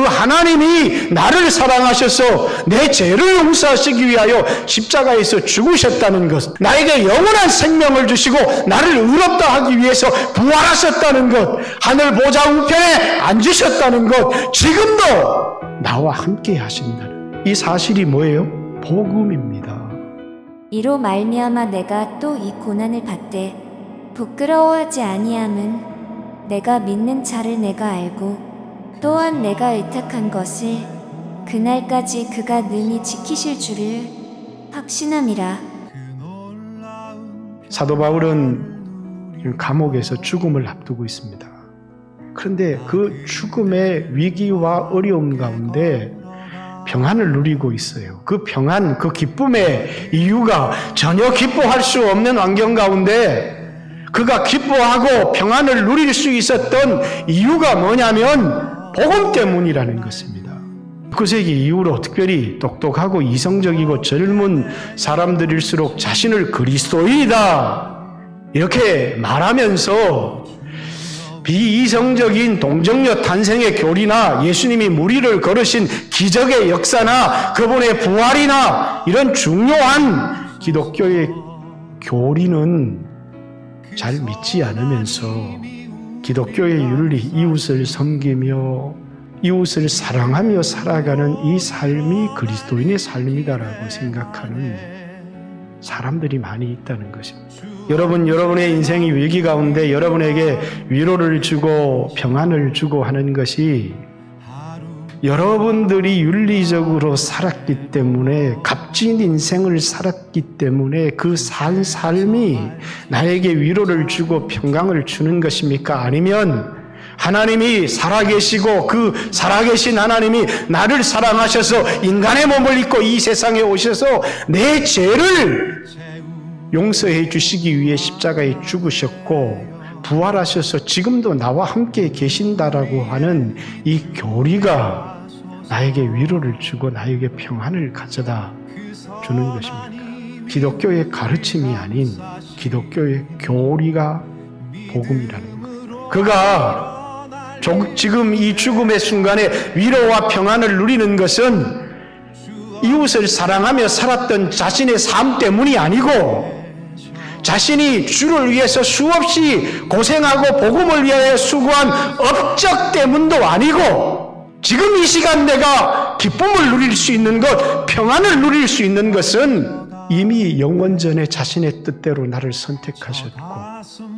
그 하나님이 나를 사랑하셔서 내 죄를 용서하시기 위하여 십자가에서 죽으셨다는 것, 나에게 영원한 생명을 주시고 나를 의롭다 하기 위해서 부활하셨다는 것, 하늘 보좌 우편에 앉으셨다는 것, 지금도 나와 함께 하신다는 이 사실이 뭐예요? 복음입니다. 이로 말미암아 내가 또 이 고난을 받되 부끄러워하지 아니함은 내가 믿는 자를 내가 알고 또한 내가 의탁한 것을 그날까지 그가 능히 지키실 줄을 확신함이라 사도 바울은 감옥에서 죽음을 앞두고 있습니다. 그런데 그 죽음의 위기와 어려움 가운데 평안을 누리고 있어요. 그 평안, 그 기쁨의 이유가 전혀 기뻐할 수 없는 환경 가운데 그가 기뻐하고 평안을 누릴 수 있었던 이유가 뭐냐면 복음 때문이라는 것입니다. 19세기 이후로 특별히 똑똑하고 이성적이고 젊은 사람들일수록 자신을 그리스도인이다 이렇게 말하면서 비이성적인 동정녀 탄생의 교리나 예수님이 무리를 걸으신 기적의 역사나 그분의 부활이나 이런 중요한 기독교의 교리는 잘 믿지 않으면서 기독교의 윤리, 이웃을 섬기며 이웃을 사랑하며 살아가는 이 삶이 그리스도인의 삶이다라고 생각하는 사람들이 많이 있다는 것입니다. 여러분, 여러분의 인생이 위기 가운데 여러분에게 위로를 주고 평안을 주고 하는 것이 여러분들이 윤리적으로 살았기 때문에 값진 인생을 살았기 때문에 그 산 삶이 나에게 위로를 주고 평강을 주는 것입니까? 아니면 하나님이 살아계시고 그 살아계신 하나님이 나를 사랑하셔서 인간의 몸을 입고 이 세상에 오셔서 내 죄를 용서해 주시기 위해 십자가에 죽으셨고 부활하셔서 지금도 나와 함께 계신다라고 하는 이 교리가 나에게 위로를 주고 나에게 평안을 가져다 주는 것입니까? 기독교의 가르침이 아닌 기독교의 교리가 복음이라는 것. 그가 조- 지금 이 죽음의 순간에 위로와 평안을 누리는 것은 이웃을 사랑하며 살았던 자신의 삶 때문이 아니고 자신이 주를 위해서 수없이 고생하고 복음을 위하여 수고한 업적 때문도 아니고 지금 이 시간 내가 기쁨을 누릴 수 있는 것, 평안을 누릴 수 있는 것은 이미 영원전에 자신의 뜻대로 나를 선택하셨고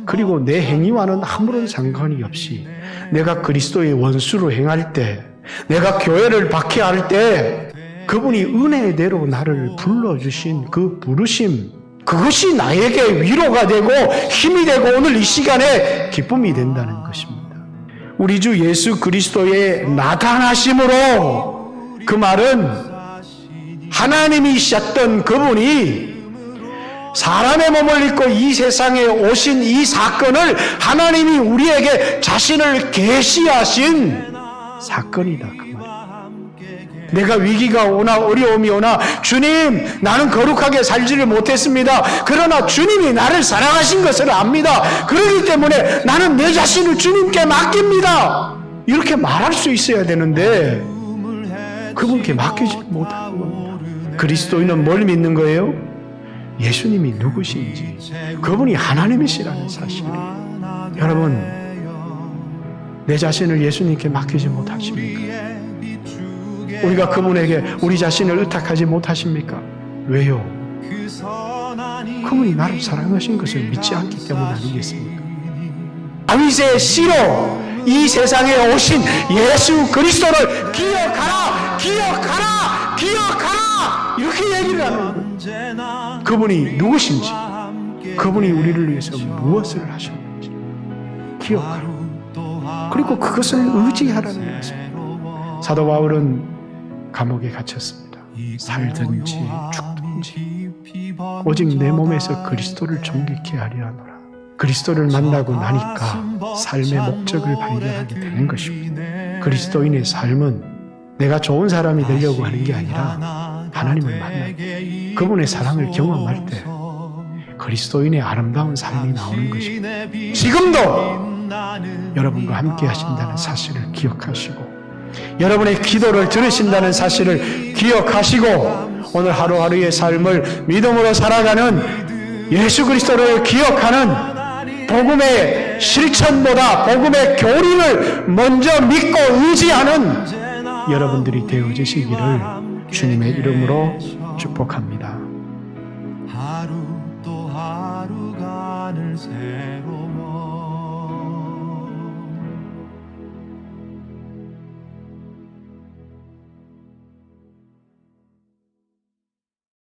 그리고 내 행위와는 아무런 상관이 없이 내가 그리스도의 원수로 행할 때 내가 교회를 박해할 때 그분이 은혜대로 나를 불러주신 그 부르심 그것이 나에게 위로가 되고 힘이 되고 오늘 이 시간에 기쁨이 된다는 것입니다. 우리 주 예수 그리스도의 나타나심으로 그 말은 하나님이셨던 그분이 사람의 몸을 입고 이 세상에 오신 이 사건을 하나님이 우리에게 자신을 계시하신 사건이다 그 말이에요. 내가 위기가 오나 어려움이 오나 주님 나는 거룩하게 살지를 못했습니다. 그러나 주님이 나를 사랑하신 것을 압니다. 그렇기 때문에 나는 내 자신을 주님께 맡깁니다. 이렇게 말할 수 있어야 되는데 그분께 맡기지 못하는 겁니다. 그리스도인은 뭘 믿는 거예요? 예수님이 누구신지 그분이 하나님이시라는 사실이에요. 여러분 내 자신을 예수님께 맡기지 못하십니까? 우리가 그분에게 우리 자신을 의탁하지 못하십니까? 왜요? 그분이 나를 사랑하신 것을 믿지 않기 때문 아니겠습니까? 다윗의 시로 이 세상에 오신 예수 그리스도를 기억하라, 기억하라, 기억하라 이렇게 얘기를 하는 거예요. 그분이 누구신지, 그분이 우리를 위해서 무엇을 하셨는지 기억하라. 그리고 그것을 의지하라는 것입니다. 사도 바울은 감옥에 갇혔습니다. 살든지 죽든지 오직 내 몸에서 그리스도를 존귀케 하려 하노라. 그리스도를 만나고 나니까 삶의 목적을 발견하게 되는 것입니다. 그리스도인의 삶은 내가 좋은 사람이 되려고 하는 게 아니라 하나님을 만나고 그분의 사랑을 경험할 때 그리스도인의 아름다운 삶이 나오는 것입니다. 지금도 여러분과 함께 하신다는 사실을 기억하시고 여러분의 기도를 들으신다는 사실을 기억하시고 오늘 하루하루의 삶을 믿음으로 살아가는 예수 그리스도를 기억하는 복음의 실천보다 복음의 교리를 먼저 믿고 의지하는 여러분들이 되어지시기를 주님의 이름으로 축복합니다.